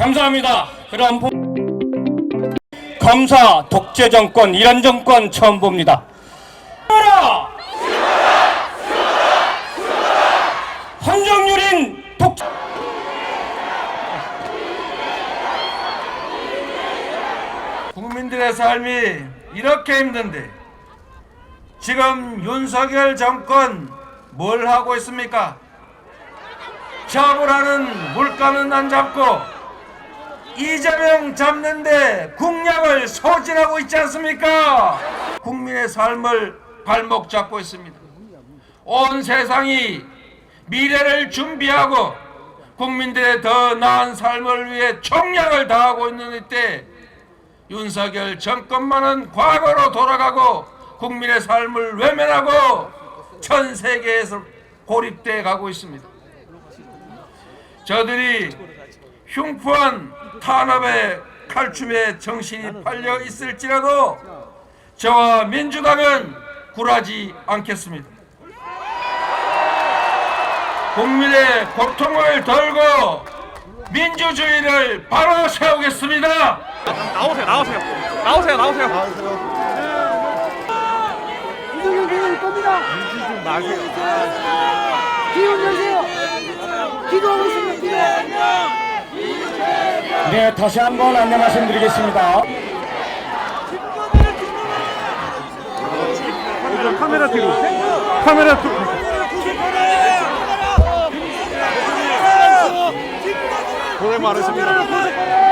억울합니다. 그런 부... 검사 독재 정권 이런 정권 처음 봅니다. 하라! 한정률인 독 국민들의 삶이 이렇게 힘든데 지금 윤석열 정권 뭘 하고 있습니까? 잡으라는 물가는 안 잡고 이재명 잡는데 국력을 소진하고 있지 않습니까? 국민의 삶을 발목 잡고 있습니다. 온 세상이 미래를 준비하고 국민들의 더 나은 삶을 위해 총력을 다하고 있는 이때 윤석열 정권만은 과거로 돌아가고 국민의 삶을 외면하고 전 세계에서 고립돼 가고 있습니다. 저들이 흉포한 탄압의 칼춤에 정신이 팔려 있을지라도 저와 민주당은 굴하지 않겠습니다. 국민의 고통을 덜고 민주주의를 바로 세우겠습니다. 나오세요, 나오세요, 나오세요, 나오세요. 이정현 대표일 겁니다. 좀 마세요. 기운 내세요. 기도하고. 네 다시 한번 안내 말씀드리겠습니다. 카메라 뒤로. 카메라 뒤로. 고생 많으십니다.